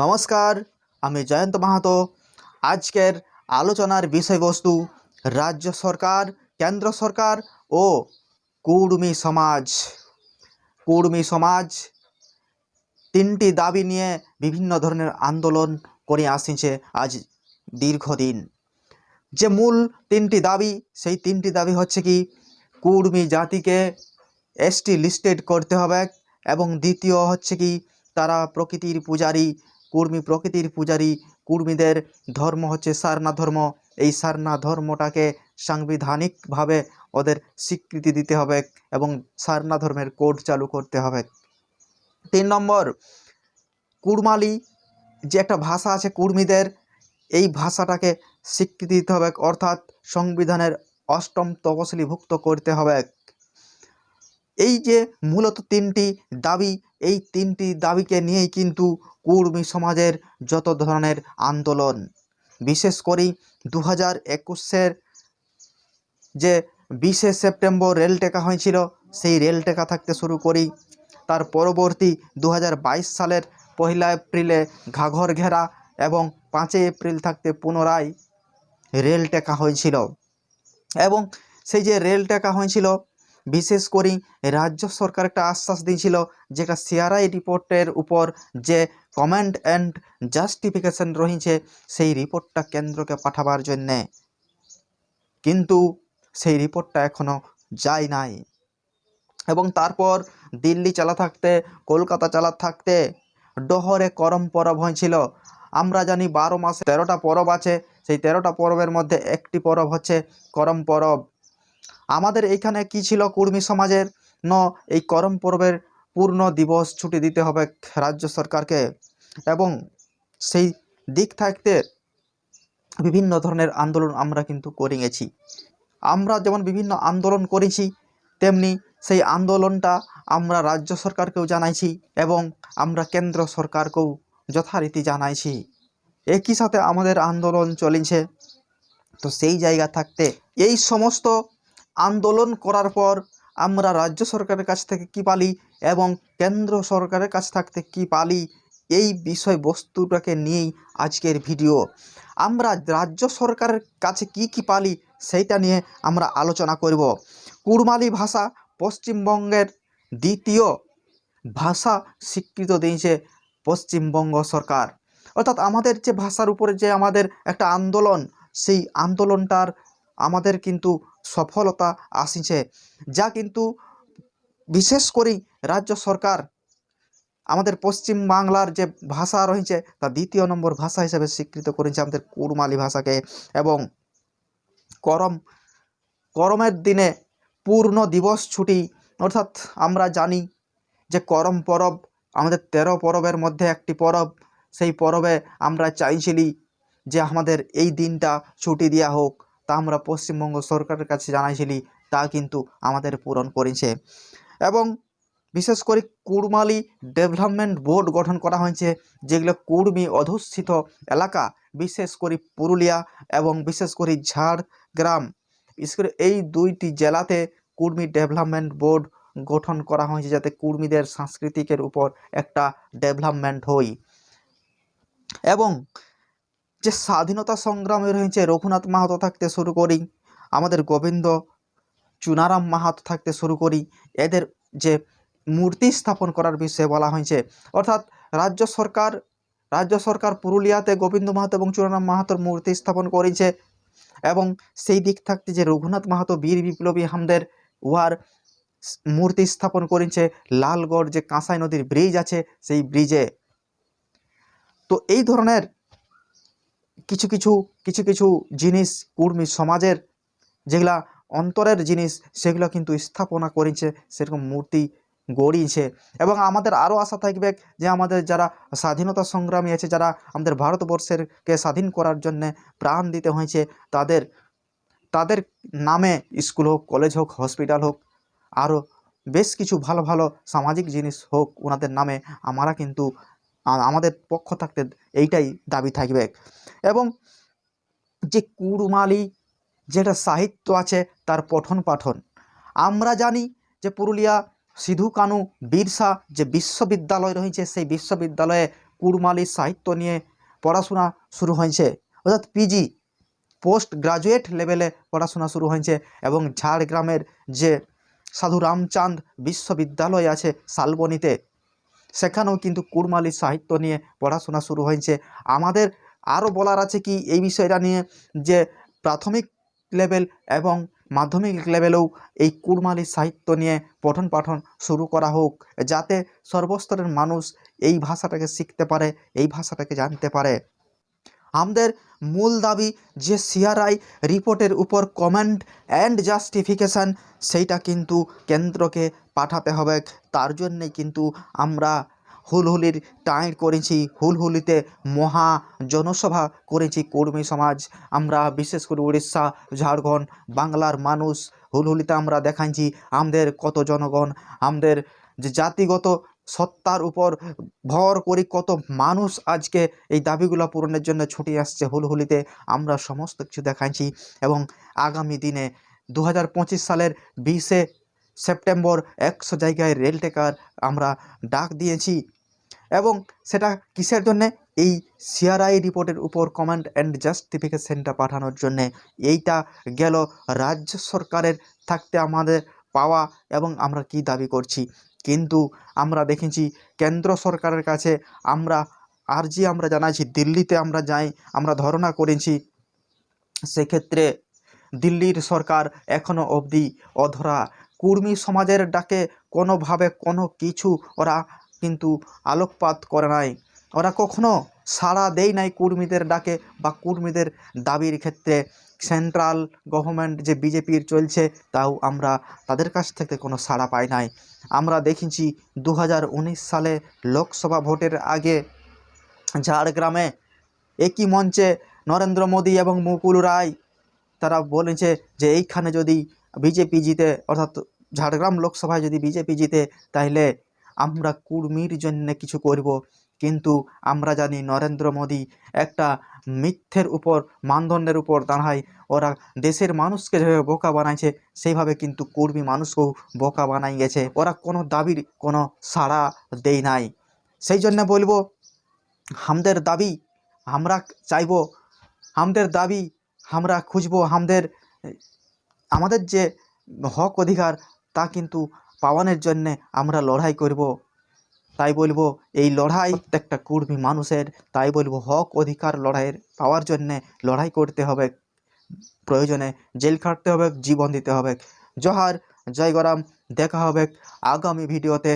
নমস্কার, আমি জয়ন্ত মাহাতো। আজকের আলোচনার বিষয়বস্তু রাজ্য সরকার, কেন্দ্র সরকার ও কুর্মী সমাজ। কুর্মী সমাজ তিনটি দাবি নিয়ে বিভিন্ন ধরনের আন্দোলন করে আসছে আজ দীর্ঘদিন। যে মূল তিনটি দাবি, সেই তিনটি দাবি হচ্ছে কি, কুর্মী জাতিকে এসটি লিস্টেড করতে হবে এবং দ্বিতীয় হচ্ছে কি, তারা প্রকৃতির পূজারী কুর্মী প্রকৃতির পূজারী কুর্মীদের ধর্ম হচ্ছে সারনা ধর্ম। এই সারনা ধর্মটাকে সাংবিধানিকভাবে ওদের স্বীকৃতি দিতে হবে এবং সারনা ধর্মের কোড চালু করতে হবে। তিন নম্বর, কুড়মালি যে একটা ভাষা আছে কুর্মীদের, এই ভাষাটাকে স্বীকৃতি দিতে হবে। অর্থাৎ সংবিধানের অষ্টম তপশিলিভুক্ত করতে হবে। এই যে মূলত তিনটি দাবি, এই তিনটি দাবিকে নিয়েই কিন্তু কুর্মী সমাজের যত ধরনের আন্দোলন, বিশেষ করে দু হাজার একুশের যে বিশে সেপ্টেম্বর রেল টেকা হয়েছিল, সেই রেল টেকা থাকতে শুরু করি। তার পরবর্তী দু হাজার বাইশ সালের পহিলা এপ্রিলে ঘাঘর ঘেরা এবং পাঁচই এপ্রিল থাকতে পুনরায় রেল টেকা হয়েছিল। এবং সেই যে রেল টেকা হয়েছিল বিশেষ করে রাজ্য সরকার একটা আশ্বাস দিয়েছিল যেটা সিআরআই রিপোর্টের উপর যে কমেন্ট অ্যান্ড জাস্টিফিকেশন রয়েছে, সেই রিপোর্টটা কেন্দ্রকে পাঠাবার জন্যে। কিন্তু সেই রিপোর্টটা এখনও যায় নাই। এবং তারপর দিল্লি চালা থাকতে, কলকাতা চালা থাকতে, ডহরে করম পরব হয়েছিল। আমরা জানি বারো মাসে তেরোটা পরব আছে, সেই তেরোটা পরবের মধ্যে একটি পরব হচ্ছে করম পরব। আমাদের এইখানে কি ছিল কুর্মী সমাজের? ন, এই করম পর্বের পূর্ণ দিবস ছুটি দিতে হবে রাজ্য সরকারকে এবং সেই দিক থাকতে বিভিন্ন ধরনের আন্দোলন আমরা কিন্তু করে গেছি আমরা যেমন বিভিন্ন আন্দোলন করেছি, তেমনি সেই আন্দোলনটা আমরা রাজ্য সরকারকেও জানাইছি এবং আমরা কেন্দ্র সরকারকেও যথারীতি জানাইছি। একই সাথে আমাদের আন্দোলন চলেছে। তো সেই জায়গা থাকতে এই সমস্ত আন্দোলন করার পর আমরা রাজ্য সরকারের কাছ থেকে কী পালি এবং কেন্দ্র সরকারের কাছ থাকতে কী পালি? এই বিষয়বস্তুটাকে নিয়েই আজকের ভিডিও। আমরা রাজ্য সরকারের কাছে কি কি পালি সেইটা নিয়ে আমরা আলোচনা করব। কুড়মালি ভাষা পশ্চিমবঙ্গের দ্বিতীয় ভাষা স্বীকৃত দিয়েছে পশ্চিমবঙ্গ সরকার। অর্থাৎ আমাদের যে ভাষার উপরে যে আমাদের একটা আন্দোলন, সেই আন্দোলনটার আমাদের কিন্তু সফলতা আসিছে। যা কিন্তু বিশেষ করে রাজ্য সরকার, আমাদের পশ্চিম বাংলার যে ভাষা রয়েছে, তা দ্বিতীয় নম্বর ভাষা হিসেবে স্বীকৃত করেছে আমাদের কুড়মালি ভাষাকে এবং করম, করমের দিনে পূর্ণ দিবস ছুটি। অর্থাৎ আমরা জানি যে করম পরব, আমাদের তেরো পরবের মধ্যে একটি পরব। সেই পরবে আমরা চাইছিলি যে আমাদের এই দিনটা ছুটি দেওয়া হোক। তা আমরা পশ্চিমবঙ্গ সরকারের কাছে জানাইছিলি, তা কিন্তু আমাদের পূরণ করেছে। এবং বিশেষ করে কুড়মালি ডেভেলপমেন্ট বোর্ড গঠন করা হয়েছে, যেগুলো কুর্মী অধুষ্ঠিত এলাকা, বিশেষ করে পুরুলিয়া এবং বিশেষ করে ঝাড়গ্রাম। বিশেষ করে এই দুইটি জেলাতে কুর্মী ডেভেলপমেন্ট বোর্ড গঠন করা হয়েছে, যাতে কুর্মীদের সাংস্কৃতিকের উপর একটা ডেভেলপমেন্ট হয় এবং যে স্বাধীনতা সংগ্রামে রয়েছে, রঘুনাথ মাহাতো থাকতে শুরু করি, আমাদের গোবিন্দ চুনারাম মাহাতো থাকতে শুরু করি, এদের যে মূর্তি স্থাপন করার বিষয়ে বলা হয়েছে। অর্থাৎ রাজ্য সরকার রাজ্য সরকার পুরুলিয়াতে গোবিন্দ মাহাতো এবং চুনারাম মাহাতোর মূর্তি স্থাপন করেছে এবং সেই দিক থাকতে যে রঘুনাথ মাহাতো, বীর বিপ্লবী হামদের উহার মূর্তি স্থাপন করেছে, লালগড় যে কাঁসাই নদীর ব্রিজ আছে, সেই ব্রিজে। তো এই ধরনের কিছু কিছু কিছু কিছু জিনিস কুর্মী সমাজের, যেগুলা অন্তরের জিনিস, সেগুলো কিন্তু স্থাপনা করেছে, সেরকম মূর্তি গড়িয়েছে। এবং আমাদের আরও আশা থাকবে যে আমাদের যারা স্বাধীনতা সংগ্রামী আছে, যারা আমাদের ভারতবর্ষেরকে স্বাধীন করার জন্যে প্রাণ দিতে হয়েছে, তাদের তাদের নামে স্কুল হোক, কলেজ হোক, হসপিটাল হোক, আরও বেশ কিছু ভালো ভালো সামাজিক জিনিস হোক, ওনাদের নামে, আমরা কিন্তু আমাদের পক্ষ থাকতে এইটাই দাবি থাকবে। এবং যে কুড়মালি, যেটা সাহিত্য আছে, তার পঠন পাঠন আমরা জানি যে পুরুলিয়া, সিধু, কানু, বিরসা যে বিশ্ববিদ্যালয় রয়েছে, সেই বিশ্ববিদ্যালয়ে কুড়মালি সাহিত্য নিয়ে পড়াশোনা শুরু হয়েছে। অর্থাৎ পিজি পোস্ট গ্রাজুয়েট লেভেলে পড়াশোনা শুরু হয়েছে এবং ঝাড়গ্রামের যে সাধু রামচাঁদ বিশ্ববিদ্যালয় আছে শালবনীতে, সেখানেও কিন্তু কুড়মালি সাহিত্য নিয়ে পড়াশোনা শুরু হয়েছে। আমাদের আরও বলার আছে কি এই বিষয়টা নিয়ে যে প্রাথমিক লেভেল এবং মাধ্যমিক লেভেলেও এই কুরমালি সাহিত্য নিয়ে পঠন পাঠন শুরু করা হোক, যাতে সর্বস্তরের মানুষ এই ভাষাটাকে শিখতে পারে, এই ভাষাটাকে জানতে পারে। আমাদের মূল দাবি যে সিআরআই রিপোর্টের উপর কমেন্ট অ্যান্ড জাস্টিফিকেশান, সেইটা কিন্তু কেন্দ্রকে পাঠাতে হবে। তার জন্যেই কিন্তু আমরা হুলহুলির টাইট করেছি, হুলহুলিতে মহা জনসভা করেছি কর্মী সমাজ। আমরা বিশেষ করে উড়িষ্যা, ঝাড়খণ্ড, বাংলার মানুষ, হুলহুলিতে আমরা দেখাইছি আমাদের কত জনগণ, আমাদের যে জাতিগত সত্তার উপর ভর করে কত মানুষ আজকে এই দাবিগুলো পূরণের জন্য ছুটে আসছে হুলহুলিতে। আমরা সমস্ত কিছু দেখাইছি এবং আগামী দিনে দু হাজার পঁচিশ সালের বিশে সেপ্টেম্বর একশো জায়গায় রেল টেকার আমরা ডাক দিয়েছি। এবং সেটা কিসের জন্যে? এই সিআরআই রিপোর্টের উপর কমান্ড অ্যান্ড জাস্টিফিকেশনটা পাঠানোর জন্যে। এইটা গেল রাজ্য সরকারের থাকতে আমাদের পাওয়া এবং আমরা কি দাবি করছি। কিন্তু আমরা দেখেছি কেন্দ্র সরকারের কাছে আমরা, আর্জি আমরা জানাইছি, দিল্লিতে আমরা যাই, আমরা ধর্ণা করেছি, সেক্ষেত্রে দিল্লির সরকার এখনও অবধি অধরা। কুর্মী সমাজের ডাকে কোনোভাবে কোনো কিছু ওরা কিন্তু আলোকপাত করে নাই। ওরা কখনো সাড়া দেয় নাই কুর্মীদের ডাকে বা কুর্মীদের দাবির ক্ষেত্রে। সেন্ট্রাল গভর্নমেন্ট যে বিজেপির চলছে, তাও আমরা তাদের কাছ থেকে কোনো সাড়া পাই নাই। আমরা দেখেছি দু হাজার উনিশ সালে লোকসভা ভোটের আগে ঝাড়গ্রামে একই মঞ্চে নরেন্দ্র মোদী এবং মুকুল রায়, তারা বলেছে যে এইখানে যদি বিজেপি জিতে, অর্থাৎ ঝাড়গ্রাম লোকসভায় যদি বিজেপি জিতে তাহলে আমরা কুর্মীর জন্য কিছু করব, কিন্তু আমরা জানি নরেন্দ্র মোদী একটা মিথ্যের উপর, মানদণ্ডের উপর দাঁড়ায়। ওরা দেশের মানুষকে যেভাবে বোকা বানাইছে, সেইভাবে কিন্তু কর্মী মানুষকেও বোকা বানাই গেছে। ওরা কোনো দাবির কোনো সাড়া দেই নাই। সেই জন্য বলব আমাদের দাবি আমরা চাইব আমাদের দাবি আমরা খুঁজবো আমাদের আমাদের যে হক অধিকার তা কিন্তু পাওয়ানোর জন্যে আমরা লড়াই করব। তাই বলব, এই লড়াই একটা কুর্মী মানুষের, তাই বলব হক অধিকার লড়াইয়ের পাওয়ার জন্যে লড়াই করতে হবে। প্রয়োজনে জেল খাটতে হবে, জীবন দিতে হবে। জহার জয়গরাম দেখা হবে আগামী ভিডিওতে।